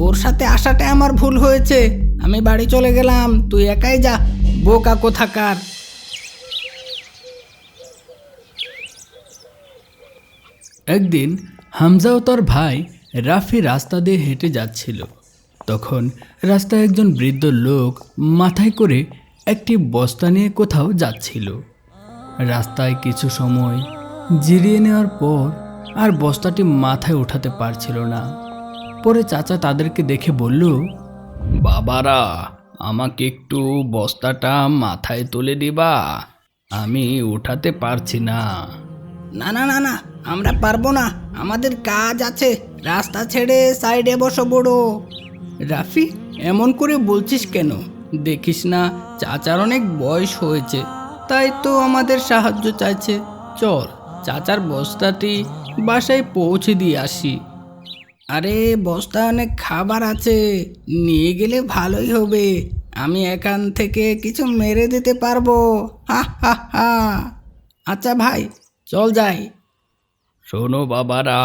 তোর সাথে আসাটাই আমার ভুল হয়েছে। আমি বাড়ি চলে গেলাম। তুই একাই যা। বোকা কোথাকার। একদিন হামজা ও তার ভাই রাফি রাস্তা দিয়ে হেঁটে যাচ্ছিল। তখন রাস্তায় একজন বৃদ্ধ লোক মাথায় করে একটি বস্তা নিয়ে কোথাও যাচ্ছিল। রাস্তায় কিছু সময় জিরিয়ে নেওয়ার পর আর বস্তাটি মাথায় ওঠাতে পারছিল না। পরে চাচা তাদেরকে দেখে বলল বাবারা আমাকে একটু বস্তাটা মাথায় তুলে দিবা। আমি উঠাতে পারছি না। না না না না আমরা পারব না। আমাদের কাজ আছে। রাস্তা ছেড়ে সাইডে বসো বড়ো। রাফি এমন করে বলছিস কেন? দেখিস না চাচার অনেক বয়স হয়েছে। তাই তো আমাদের সাহায্য চাইছে। চল চাচার বস্তাটি বাসায় পৌঁছে দিয়ে আসি। আরে বস্তায় অনেক খাবার আছে। নিয়ে গেলে ভালোই হবে। আমি এখান থেকে কিছু মেরে দিতে পারব। হা হা হা। আচ্ছা ভাই চল যাই। শোনো বাবারা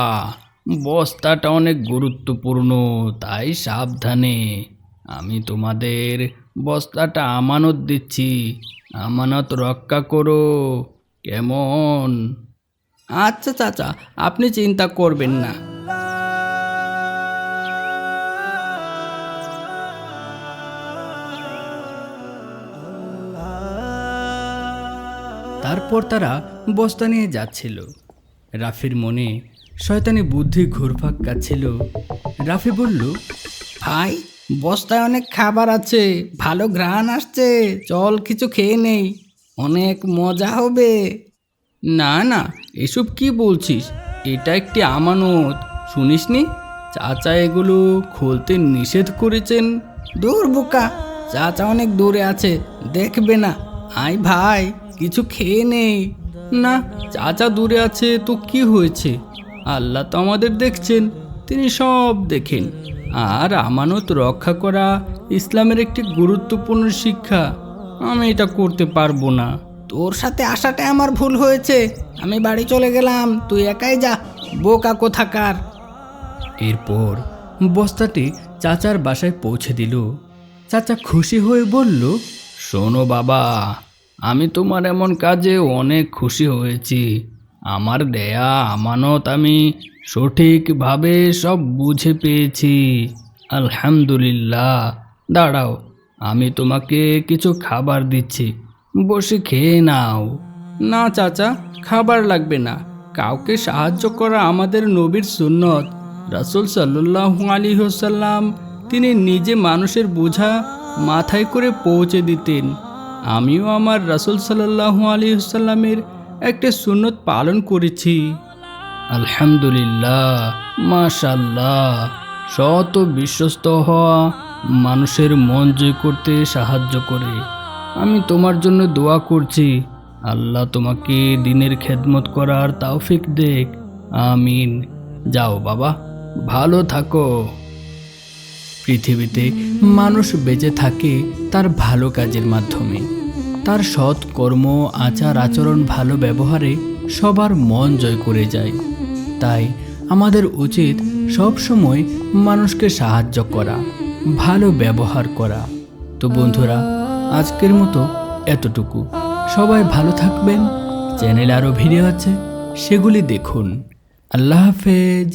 বস্তাটা অনেক গুরুত্বপূর্ণ তাই সাবধানে। আমি তোমাদের বস্তাটা আমানত দিচ্ছি। আমানত রক্ষা করো। কেমন? আচ্ছা চাচা আপনি চিন্তা করবেন না। তারপর তারা বস্তা নিয়ে যাচ্ছিল। রাফির মনে শয়তানি বুদ্ধি ঘুরপাক কাচ্ছিল রাফি বলল ভাই বস্তায় অনেক খাবার আছে ভালো ঘ্রাণ আসছে চল কিছু খেয়ে নেই অনেক মজা হবে। না না এসব কি বলছিস? এটা একটি আমানত শুনিসনি? চাচা এগুলো খুলতে নিষেধ করেছেন। দূর বোকা চাচা অনেক দূরে আছে দেখবে না। আয় ভাই। কিছু খেয়ে নেই। না চাচা দূরে আছে তো কি হয়েছে? আল্লাহ তো আমাদের দেখছেন তিনি সব দেখেন। আর আমানত রক্ষা করা ইসলামের একটি গুরুত্বপূর্ণ শিক্ষা। আমি এটা করতে পারব না। তোর সাথে আসাটাই আমার ভুল হয়েছে। আমি বাড়ি চলে গেলাম তুই একাই যা বোকা কোথাকার। এরপর বস্তাটি চাচার বাসায় পৌঁছে দিল। চাচা খুশি হয়ে বলল শোনো বাবা আমি তোমার এমন কাজে অনেক খুশি হয়েছি। আমার দেয়া আমানত আমি সঠিকভাবে সব বুঝে পেয়েছি। আলহামদুলিল্লাহ। দাঁড়াও, আমি তোমাকে কিছু খাবার দিচ্ছি। বসে খেয়ে নাও। না, চাচা, খাবার লাগবে না। কাউকে সাহায্য করা আমাদের নবীর সুন্নত। রাসুল সাল্লাহু আলী হোসাল্লাম তিনি নিজে মানুষের বোঝা মাথায় করে পৌঁছে দিতেন। আমিও আমার রাসুল সাল্লাহু আলী হোসাল্লামের একটা সুন্নত পালন করেছি। আলহামদুলিল্লাহ মাশাল্লাহ শত বিশ্বস্ত হওয়া মানুষের মন জয় করতে সাহায্য করে। আমি তোমার জন্য দোয়া করছি। আল্লাহ তোমাকে দিনের খেদমত করার তাওফিক দেখ আমিন। যাও বাবা, ভালো থাকো। পৃথিবীতে মানুষ বেঁচে থাকে তার ভালো কাজের মাধ্যমে। তার সৎ কর্ম, আচার, আচরণ, ভালো ব্যবহারে সবার মন জয় করে যায়। তাই আমাদের উচিত সবসময় মানুষকে সাহায্য করা, ভালো ব্যবহার করা। তো বন্ধুরা, আজকের মতো এতটুকু। সবাই ভালো থাকবেন। চ্যানেল আরও ভিডিও আছে, সেগুলি দেখুন। আল্লাহ হাফেজ।